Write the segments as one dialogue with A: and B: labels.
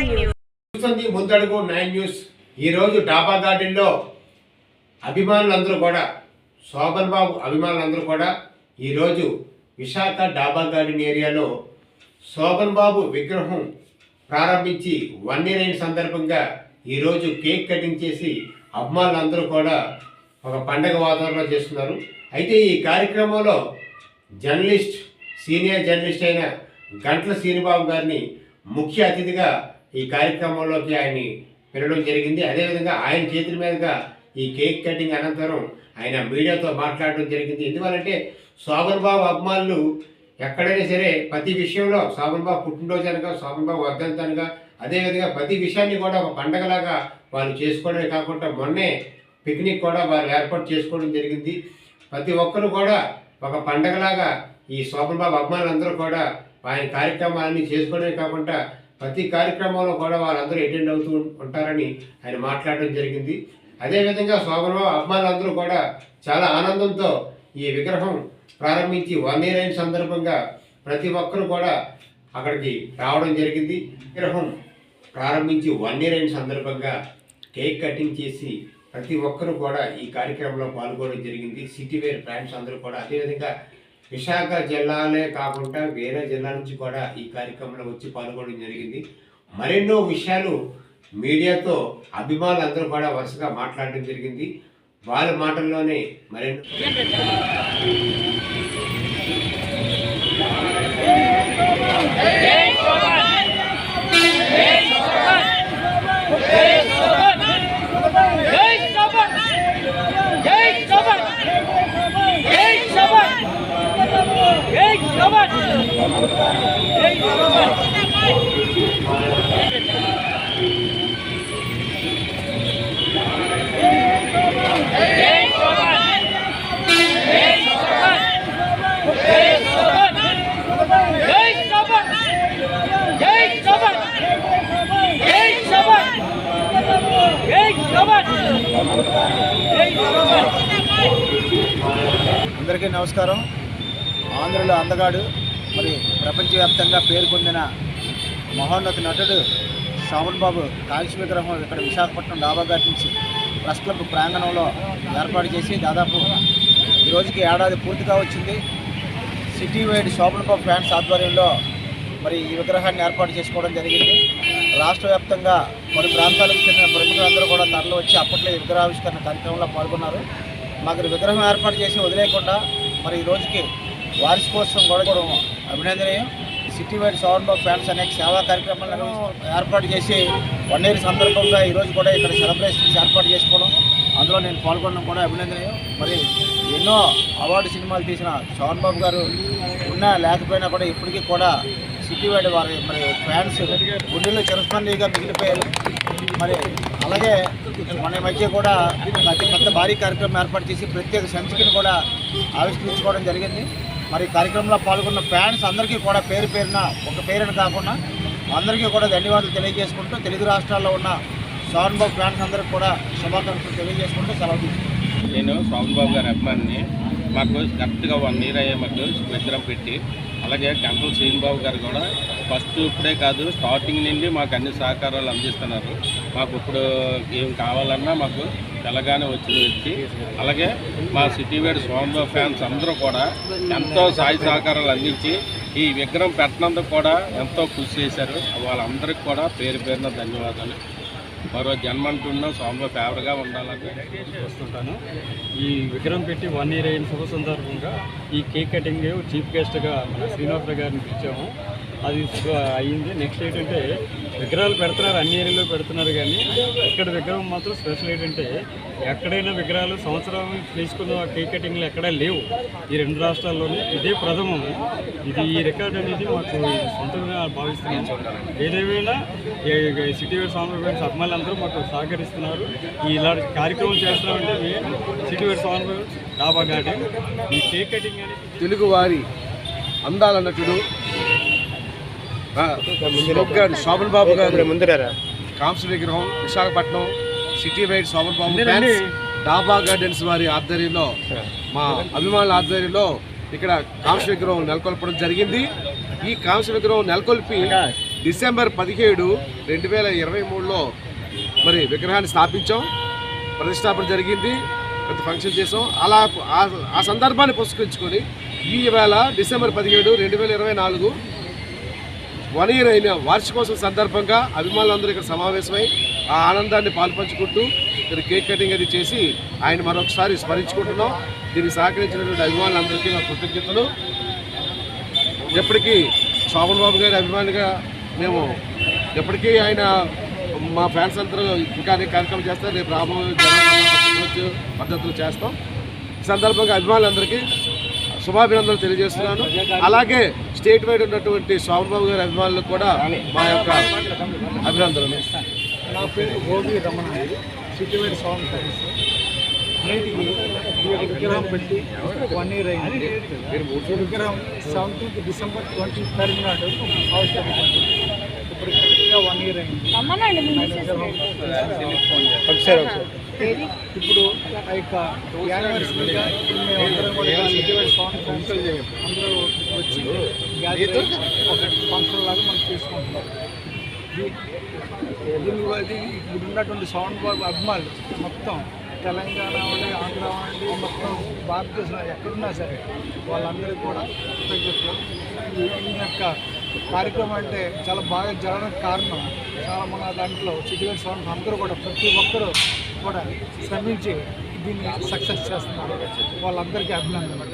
A: Nine
B: చూస్తుంది ముందడుగు nine news. ఈరోజు డాబా గార్డెన్లో అభిమానులందరూ కూడా శోభన్ బాబు అభిమానులందరూ కూడా ఈరోజు విశాఖ డాబా గార్డెన్ ఏరియాలో శోభన్ బాబు విగ్రహం ప్రారంభించి వన్ ఇయర్ అయిన సందర్భంగా ఈరోజు కేక్ కటింగ్ చేసి అభిమానులందరూ కూడా ఒక పండగ వాతావరణంలో చేస్తున్నారు. అయితే ఈ కార్యక్రమంలో జర్నలిస్ట్ సీనియర్ జర్నలిస్ట్ అయిన గంట్ల శ్రీనిబాబు గారిని ముఖ్య అతిథిగా ఈ కార్యక్రమంలోకి ఆయన్ని పిలవడం జరిగింది. అదేవిధంగా ఆయన చేతుల మీదుగా ఈ కేక్ కటింగ్ అనంతరం ఆయన మీడియాతో మాట్లాడడం జరిగింది. ఎందువల్లంటే శోభన్ బాబు అభిమానులు ఎక్కడైనా సరే ప్రతి విషయంలో శోభన్ బాబు పుట్టినరోజు అనగా శోభన్ బాబు వర్ధంతి అదేవిధంగా ప్రతి విషయాన్ని కూడా ఒక పండగలాగా వాళ్ళు చేసుకోవడమే కాకుండా మొన్నే పిక్నిక్ కూడా వాళ్ళు ఏర్పాటు చేసుకోవడం జరిగింది. ప్రతి ఒక్కరు కూడా ఒక పండగలాగా ఈ శోభన్ బాబు అభిమానులందరూ కూడా ఆయన కార్యక్రమాలన్నీ చేసుకోవడమే కాకుండా ప్రతి కార్యక్రమంలో కూడా వాళ్ళందరూ అటెండ్ అవుతూ ఉంటారని ఆయన మాట్లాడడం జరిగింది. అదేవిధంగా శోభన్ అభిమానులందరూ కూడా చాలా ఆనందంతో ఈ విగ్రహం ప్రారంభించి వన్ ఇయర్ అయిన సందర్భంగా ప్రతి ఒక్కరు కూడా అక్కడికి రావడం జరిగింది. విగ్రహం ప్రారంభించి వన్ ఇయర్ అయిన సందర్భంగా కేక్ కటింగ్ చేసి ప్రతి ఒక్కరు కూడా ఈ కార్యక్రమంలో పాల్గొనడం జరిగింది. సిటీ వేర్ ఫ్రెండ్స్ అందరూ కూడా అదేవిధంగా విశాఖ జిల్లాలే కాకుండా వేరే జిల్లా నుంచి కూడా ఈ కార్యక్రమంలో వచ్చి పాల్గొనడం జరిగింది. మరెన్నో విషయాలు మీడియాతో అభిమానులందరూ కూడా వరుసగా మాట్లాడడం జరిగింది. వాళ్ళ మాటల్లోనే మరెన్నో
C: అందరికీ నమస్కారం. ఆంధ్రుల అందగాడు మరి ప్రపంచవ్యాప్తంగా పేరు పొందిన మహోన్నత నటుడు శ్రావణ్ బాబు కాంస్య విగ్రహం ఇక్కడ విశాఖపట్నం డాబా ఘాట్ నుంచి ప్రెస్ క్లబ్ ప్రాంగణంలో ఏర్పాటు చేసి దాదాపు ఈ రోజుకి ఏడాది పూర్తిగా వచ్చింది. City wide Sobhan Babu fans ఆధ్వర్యంలో మరి ఈ విగ్రహాన్ని ఏర్పాటు చేసుకోవడం జరిగింది. రాష్ట్ర వ్యాప్తంగా పలు ప్రాంతాలకు చెందిన ప్రముఖులందరూ కూడా తరలి వచ్చి అప్పట్లో ఈ విగ్రహావిష్కరణ కార్యక్రమంలో పాల్గొన్నారు. మాకు విగ్రహం ఏర్పాటు చేసి వదిలేయకుండా మరి ఈ రోజుకి వార్షికోత్సవం కూడా అభినందనీయం. సిటీ వైడ్ సౌండ్ ఫ్యాన్స్ అనేక సేవా కార్యక్రమాలను ఏర్పాటు చేసి వన్ ఇయర్ సందర్భంగా ఈరోజు కూడా ఇక్కడ సెలబ్రేషన్స్ ఏర్పాటు చేసుకోవడం. అందులో నేను పాల్గొనడం కూడా అభినందనీయం. మరి ఎన్నో అవార్డు సినిమాలు తీసిన శోభన్ బాబు గారు ఉన్నా లేకపోయినా కూడా ఇప్పటికీ కూడా సిటీ వైడ్ వారి మరి ఫ్యాన్స్ గుండెల్లో చిరస్మరణీయంగా మిగిలిపోయారు. మరి అలాగే మన మధ్య కూడా అతి పెద్ద భారీ కార్యక్రమం ఏర్పాటు చేసి ప్రత్యేక సంచికను కూడా ఆవిష్కరించుకోవడం జరిగింది. మరి కార్యక్రమంలో పాల్గొన్న ఫ్యాన్స్ అందరికీ కూడా పేరు పేరున ఒక పేరుని కాకుండా అందరికీ కూడా ధన్యవాదాలు తెలియజేసుకుంటూ తెలుగు రాష్ట్రాల్లో ఉన్న సోహన్ బాబు ఫ్యాన్స్ అందరికీ కూడా శుభాకాంక్షలు తెలియజేసుకుంటూ సెలవు తీసుకుంటాను
D: నేను స్వామి బాబు గారి అభిమానిని. మాకు కరెక్ట్గా వన్ ఇయర్ అయ్యే మాకు విగ్రహం పెట్టి అలాగే గంటల శ్రీనిబాబు గారు కూడా ఫస్ట్ ఇప్పుడే కాదు స్టార్టింగ్ నుండి మాకు అన్ని సహకారాలు అందిస్తున్నారు. మాకు ఇప్పుడు ఏం కావాలన్నా మాకు తెలంగాణ వచ్చిన వ్యక్తి అలాగే మా సిటీ వేడి స్వామిబాబు ఫ్యాన్స్ అందరూ కూడా ఎంతో సాయి సహకారాలు అందించి ఈ విగ్రహం పెట్టినందుకు కూడా ఎంతో కృషి చేశారు. వాళ్ళందరికీ కూడా పేరు పేరున ధన్యవాదాలు. మరో జన్మంటున్న స్వామి ఫేవర్గా ఉండాలని
E: వస్తుంటాను. ఈ విగ్రహం పెట్టి వన్ ఇయర్ అయిన శుభ సందర్భంగా ఈ కేక్ కటింగ్ చీఫ్ గెస్ట్గా మన శ్రీనివాసరావు గారిని పిలిచాము. అది అయ్యింది. నెక్స్ట్ ఏంటంటే విగ్రహాలు పెడుతున్నారు. అన్ని ఏరియాలో పెడుతున్నారు కానీ ఇక్కడ విగ్రహం మాత్రం స్పెషల్ ఏంటంటే ఎక్కడైనా విగ్రహాలు సంవత్సరం తీసుకున్న కేక్ కటింగ్లు ఎక్కడా లేవు. ఈ రెండు రాష్ట్రాల్లోనే ఇదే ప్రథమం. ఇది ఈ రికార్డ్ అనేది మాకు సొంతంగా భావిస్తున్నాం. ఏదేమైనా సిటీ వేర్ స్వామి అమ్మాయిలు అభిమానులందరూ మాకు సహకరిస్తున్నారు. ఈ ఇలాంటి కార్యక్రమం చేస్తామంటే మేము సిటీ వేర్ స్వామి డాబా గార్డెన్. ఈ కేక్ కటింగ్ అనేది
C: తెలుగువారి అందాల నటుడు శోభన్ బాబు గారు.
B: ముందరా
C: కాంస్య విగ్రహం Visakhapatnam city wide Sobhan Babu fans Daba gardens వారి ఆధ్వర్యంలో మా అభిమానుల ఆధ్వర్యంలో ఇక్కడ కాంస్య విగ్రహం నెలకొల్పడం జరిగింది. ఈ కాంస్య విగ్రహం నెలకొల్పి
A: డిసెంబర్ పదిహేడు రెండు వేల ఇరవై మూడులో మరి విగ్రహాన్ని స్థాపించాం. ప్రతిష్టాపన జరిగింది. పెద్ద ఫంక్షన్ చేసాం అలా ఆ- ఆ సందర్భాన్ని పురస్కరించుకొని ఈ వేళ డిసెంబర్ పదిహేడు రెండు వేల ఇరవై నాలుగు వన్ ఇయర్ అయిన వార్షికోత్సవం సందర్భంగా అభిమానులందరూ ఇక్కడ సమావేశమై ఆ ఆనందాన్ని పాల్పంచుకుంటూ ఇక్కడ కేక్ కటింగ్ అది చేసి ఆయన మరొకసారి స్మరించుకుంటున్నాం. దీనికి సహకరించినటువంటి అభిమానులందరికీ నా కృతజ్ఞతలు. ఎప్పటికీ శోభన్ బాబు గారి అభిమానిగా మేము ఎప్పటికీ ఆయన మా ఫ్యాన్స్ అందరూ ఇంకా అనేక కార్యక్రమం చేస్తారు. రేపు రాబోయే పద్ధతులు చేస్తాం. ఈ సందర్భంగా అభిమానులందరికీ శుభాభినందనలు తెలియజేస్తున్నాను. అలాగే స్టేట్ వైడ్ ఉన్నటువంటి శోభన్ బాబు గారి అభిమానులకు కూడా మా యొక్క అభినందనలు.
F: నా పేరు Gopi Ramana city wide sound service నేటికి ఈ యొక్క విగ్రహం పెట్టి వన్ ఇయర్ అయింది. ఈ విగ్రహం సెవెంటీన్త్ డిసెంబర్ ట్వంటీ థర్డ్ నాడు ఆవిష్కరించింది ఇప్పుడు కరెక్ట్గా వన్ ఇయర్ అయింది. ఒకసారి ఒకసారి. ఇప్పుడు ఆ యొక్క యానివర్సరీగా అందరం వచ్చి గ్యాదర్ ఒక ఫంక్షన్ లాగా మనం చేసుకుంటున్నాం. దీని ఇప్పుడు ఉన్నటువంటి సౌండ్ బాబు అభిమానులు మొత్తం తెలంగాణ వంటి ఆంధ్ర వంటి మొత్తం భారతదేశంలో ఎక్కడున్నా సరే వాళ్ళందరికీ కూడా కృతజ్ఞతలు ఈ ఈ యొక్క కార్యక్రమం అంటే చాలా బాగా జరగడానికి కారణం చాలా మన దాంట్లో సిటివేట్ సౌండ్ అందరూ కూడా ప్రతి ఒక్కరూ కూడా శ్రమించి దీన్ని సక్సెస్ చేస్తున్నారు. వాళ్ళందరికీ అభినందనలు.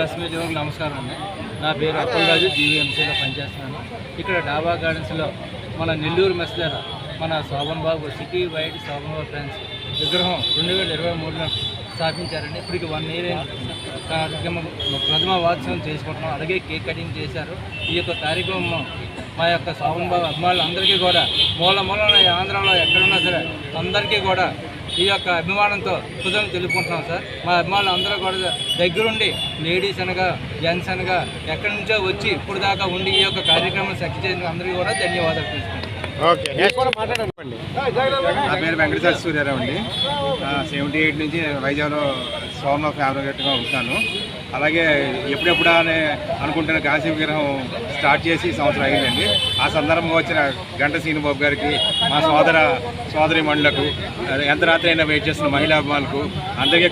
G: ప్రెస్ మీట్ నమస్కారం అండి. నా పేరు అప్పలరాజు జీవీఎంసీలో పనిచేస్తున్నాను. ఇక్కడ డాబా గార్డెన్స్లో మన నెల్లూరు మెస్ దగ్గర మన Sobhan Babu city wide Sobhan Babu friends విగ్రహం రెండు వేల ఇరవై మూడులో స్థాపించారండి. ఇప్పటికి వన్ ఇయర్ కార్యక్రమం ప్రథమ వాత్సవం చేసుకుంటున్నాం. అలాగే కేక్ కటింగ్ చేశారు. ఈ యొక్క కార్యక్రమం మా యొక్క శోభన్ బాబు అభిమానులు అందరికీ కూడా మూల మూలన ఈ ఆంధ్రాలో ఎక్కడున్నా సరే అందరికీ కూడా ఈ యొక్క అభిమానంతో కృతజ్ఞతలు తెలుపుకుంటున్నాం సార్. మా అభిమానులు అందరూ కూడా దగ్గరుండి లేడీస్ అనగా జెంట్స్ అనగా ఎక్కడి నుంచో వచ్చి ఇప్పుడు దాకా ఉండి ఈ యొక్క కార్యక్రమం సక్సెస్ చేసిన అందరికీ కూడా ధన్యవాదాలు
H: నా పేరు వెంకటేశ్వర సూర్యారావు అండి. సెవెంటీ ఎయిట్ నుంచి వైజాగ్లో సోమ ఫేవరెట్గా ఉంటాను. అలాగే ఎప్పుడెప్పుడు అని అనుకుంటున్న కాశీ విగ్రహం స్టార్ట్ చేసి సంవత్సరం అయిందండి ఆ సందర్భంగా వచ్చిన గంట శ్రీనుబాబు గారికి మా సోదర సోదరి మండలకు ఎంత రాత్రి అయినా వెయిట్ చేస్తున్న మహిళా అభిమానులకు అందరికీ